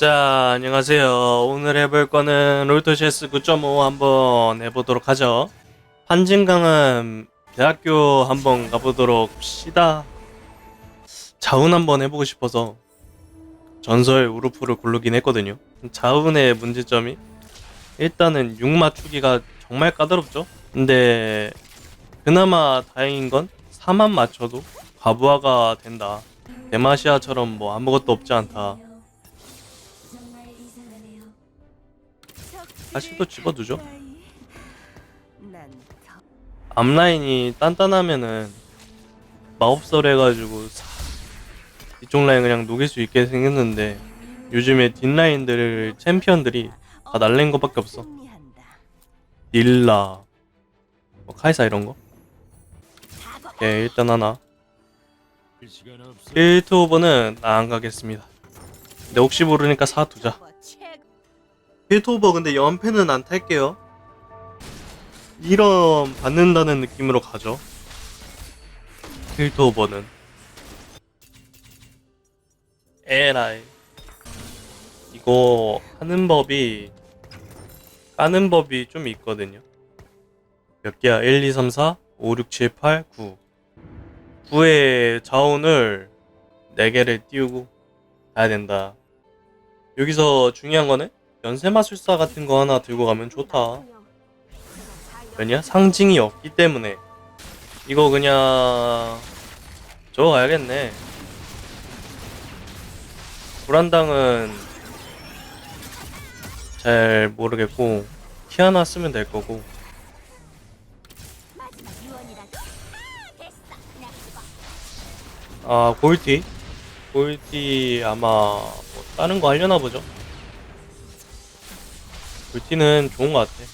자, 안녕하세요. 오늘 해볼 거는 롤토체스 9.5 한번 해보도록 하죠. 한진강은 대학교 한번 가보도록 합시다. 자운 한번 해보고 싶어서 전설 우르프를 고르긴 했거든요. 자운의 문제점이 일단은 6 맞추기가 정말 까다롭죠. 근데 그나마 다행인 건 4만 맞춰도 과부하가 된다. 데마시아처럼 뭐 아무것도 없지 않다. 다시 또 집어두죠. 앞라인이 단단하면은 마법설 해가지고 사- 이쪽 라인 그냥 녹일 수 있게 생겼는데 요즘에 뒷라인들 챔피언들이 다 날랜 거밖에 없어. 닐라, 뭐 카이사 이런 거. 예, 일단 하나. 필트 오버는 나 안 가겠습니다. 근데 혹시 모르니까 사 두자. 오버 근데 연패는 안 탈게요. 1원 받는다는 느낌으로 가죠. 오버는. 에라이. 이거 하는 법이 까는 법이 좀 있거든요. 몇 개야? 1, 2, 3, 4, 5, 6, 7, 8, 9. 9의 자원을 4개를 띄우고 가야 된다. 여기서 중요한 거는 연쇄마술사 같은 거 하나 들고 가면 좋다. 왜냐? 상징이 없기 때문에. 이거 그냥 저거 가야겠네. 불안당은 잘 모르겠고 키 하나 쓰면 될 거고 아 골티 골티 아마 뭐 다른 거 하려나 보죠 골티는 좋은 것 같아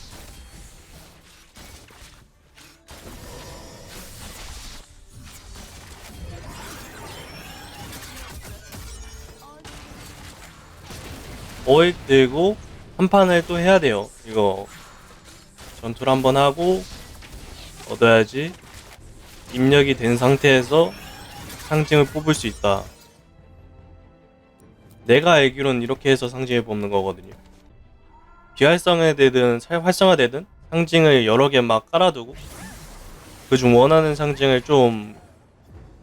어익 들고 한 판을 또 해야 돼요 이거 전투를 한 번 하고 얻어야지 입력이 된 상태에서 상징을 뽑을 수 있다. 내가 알기로는 이렇게 해서 상징을 뽑는 거거든요. 비활성화되든 살- 활성화되든 상징을 여러 개 막 깔아두고 그 중 원하는 상징을 좀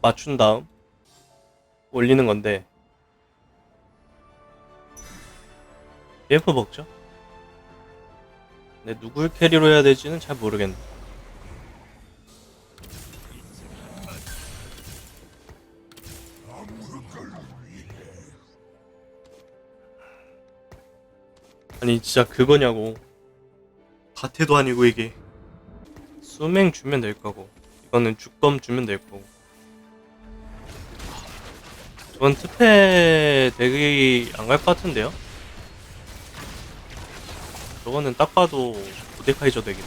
맞춘 다음 올리는 건데 BF 먹죠? 근데 누굴 캐리로 해야 될지는 잘 모르겠네. 아니 진짜 그거냐고. 가태도 아니고 이게. 수맹 주면 될 거고 이거는 죽검 주면 될 거고. 전 특패 대기 안 갈 것 같은데요? 저거는 딱 봐도 고데카이저 덱이네.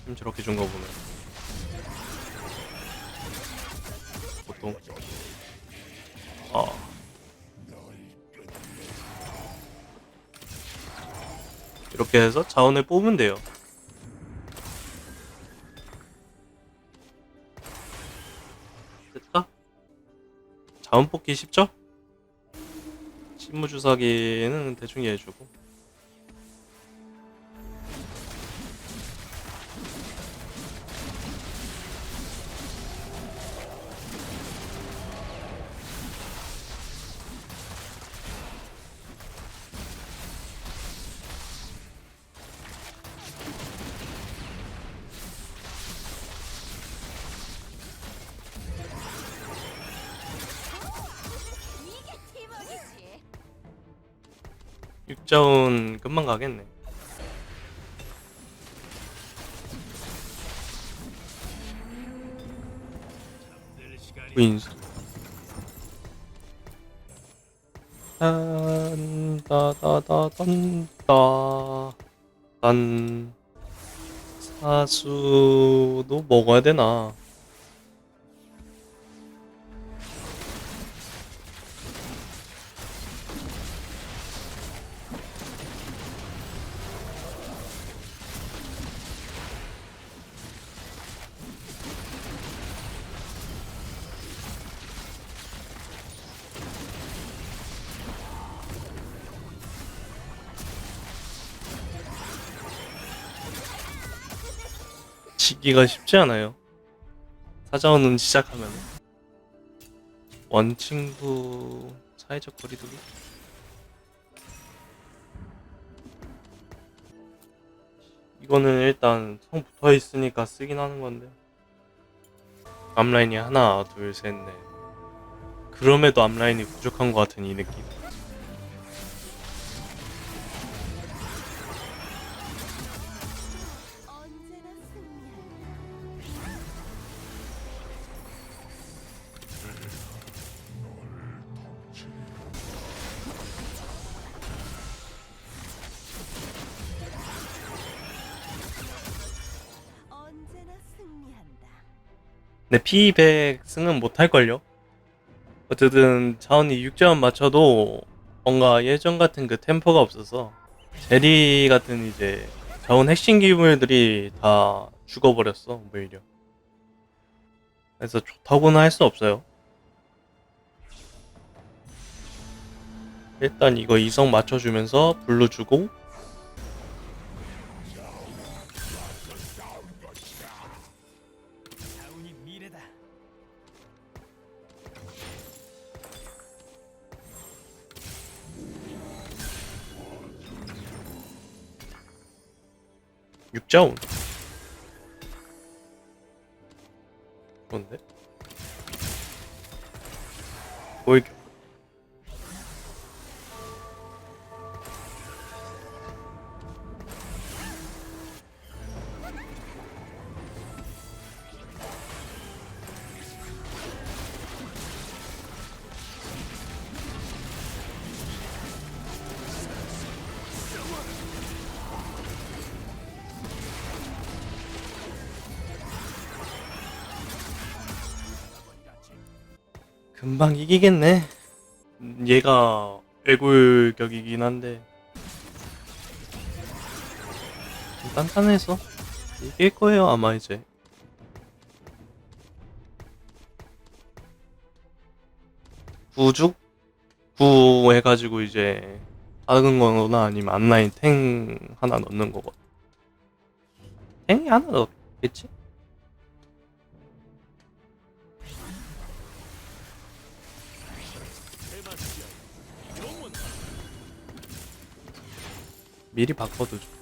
지금 저렇게 준 거 보면. 보통. 아 이렇게 해서 자원을 뽑으면 돼요. 됐다? 자원 뽑기 쉽죠? 신무 주사기는 대충 이해해주고 육자운 금방 가겠네. 윈스. 딴따다다단따 딴 사수도 먹어야 되나? 지키기가 쉽지 않아요. 사자원은 시작하면. 원친구 사회적 거리두기? 이거는 일단 성 붙어 있으니까 쓰긴 하는 건데. 앞라인이 하나 둘셋넷. 그럼에도 앞라인이 부족한 것 같은 이 느낌 근데 P200 승은 못할걸요? 어쨌든 자원이 6자원 맞춰도 뭔가 예전 같은 그 템포가 없어서 제리 같은 이제 자원 핵심 기물들이 다 죽어버렸어 오히려 그래서 좋다고는 할 수 없어요 일단 이거 이성 맞춰주면서 블루 주고 6자운. 금방 이기겠네. 음, 얘가 애굴격이긴 한데 좀 단단해서 이길 거예요 아마 이제. 구죽 구 해가지고 이제 작은 거나 아니면 앞라인 탱 하나 넣는 거거든. 탱이 하나 넣겠지? 미리 바꿔두죠.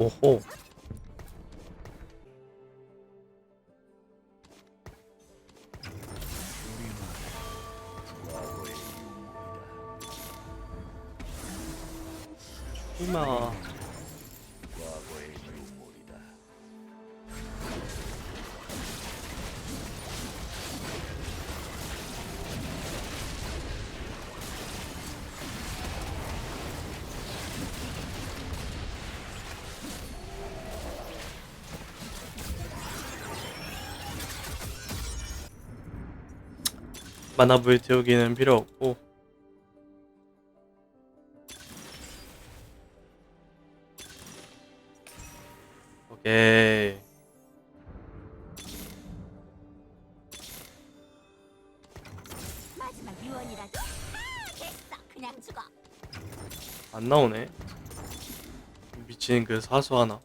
오호. 만화부에 태우기는 필요 없고. 오케이. 마지막 유언이라도. 아, 됐어. 그냥 죽어. 안 나오네. 미친 그 사수 하나.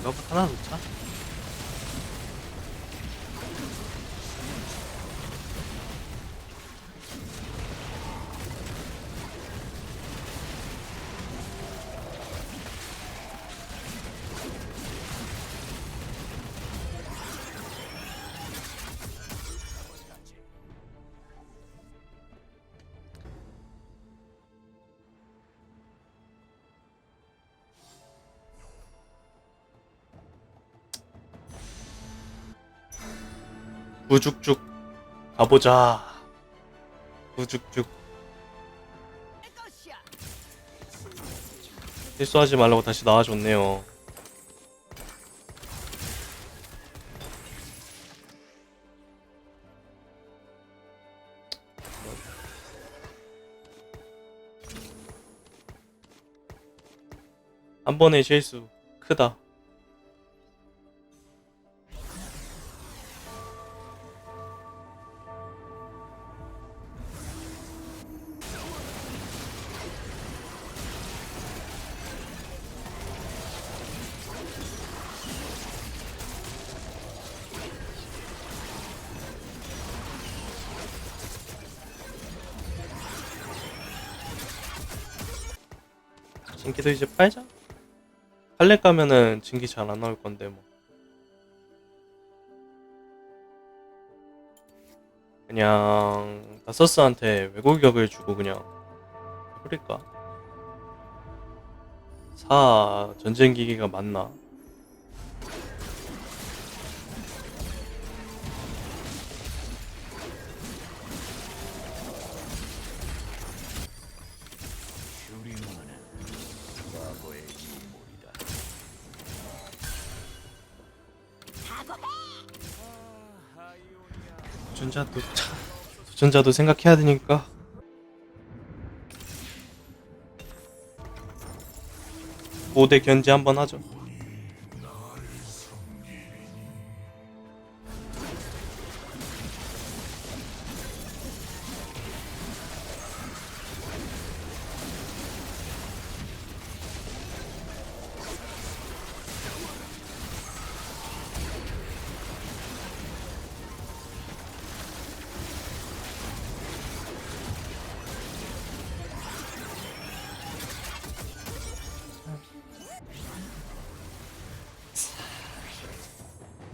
이거부터 하나 놓자 우죽죽 가보자. 우죽죽. 실수하지 말라고 다시 나와줬네요. 한 번의 실수. 크다. 진기도 이제 팔자. 팔레 가면은 진기 잘 안 나올 건데 뭐. 그냥 다서스한테 외골격을 주고 그냥 해버릴까? 사 전쟁 기기가 맞나? 도전자도 참 도전자도 생각해야 되니까. 고대 견제 한번 하죠.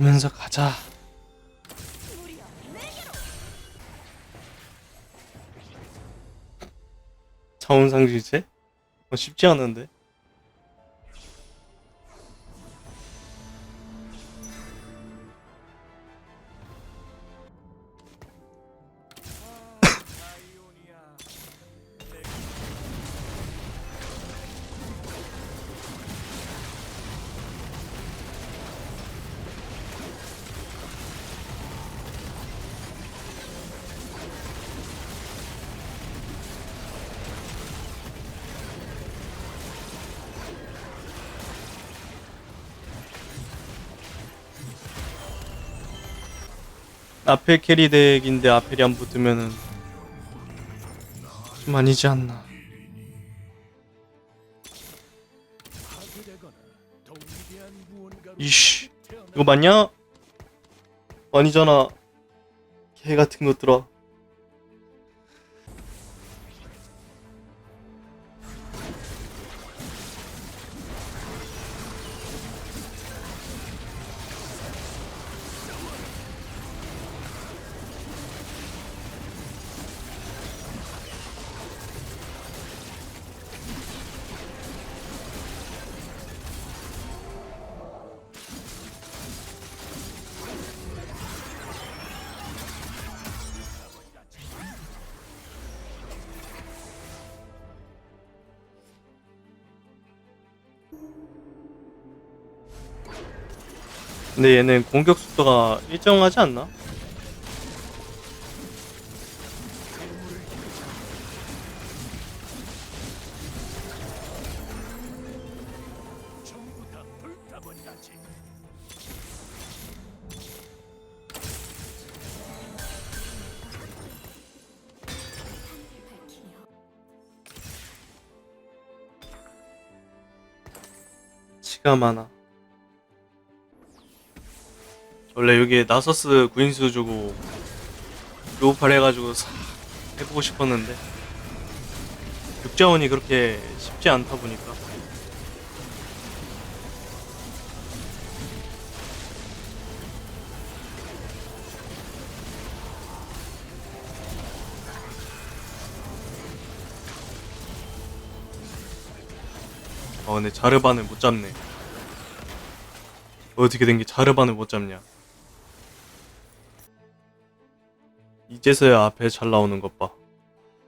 면서 가자. 자원상실제? 어, 쉽지 않은데. 아펠 캐리 덱인데 아펠이 안 붙으면은 좀 아니지 않나. 이씨, 이거 맞냐? 아니잖아. 개 같은 것들아. 근데 얘는 공격 속도가 일정하지 않나? 치가 많아. 원래 여기에 나서스 구인수 주고 로우팔 해가지고 싹 해보고 싶었는데 육자원이 그렇게 쉽지 않다 보니까. 어 근데 자르반을 못 잡네. 어떻게 된 게 자르반을 못 잡냐 이제서야 앞에 잘 나오는 것 봐.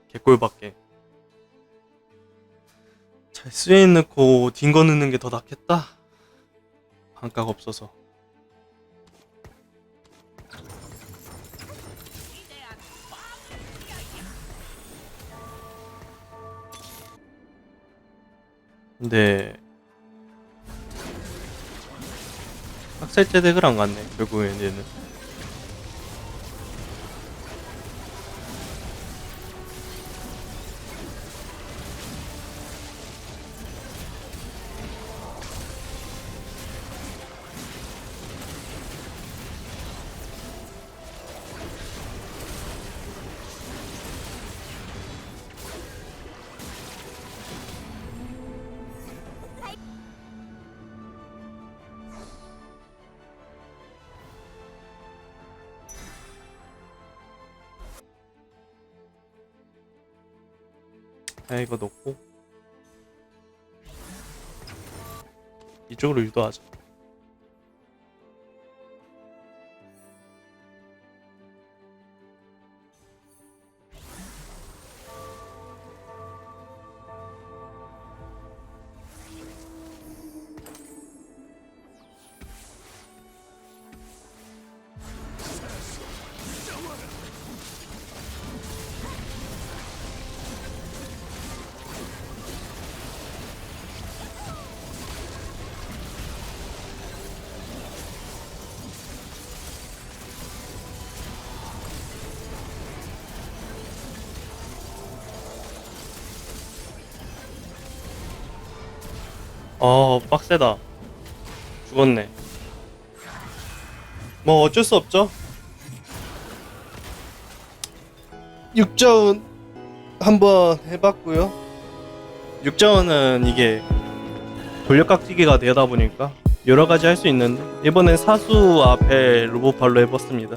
개꿀밖에. 잘 스웨인 넣고 딩거 넣는 게 더 낫겠다. 반각 없어서. 근데 학살제 덱을 안 갔네 결국엔 얘는 아 이거 넣고. 이쪽으로 유도하자 어 빡세다. 죽었네. 뭐 어쩔 수 없죠. 6자운 한번 해봤고요. 6자운은 이게 돌려깍지기가 되다 보니까 여러 가지 할 수 있는데 이번엔 사수 앞에 로봇발로 해봤습니다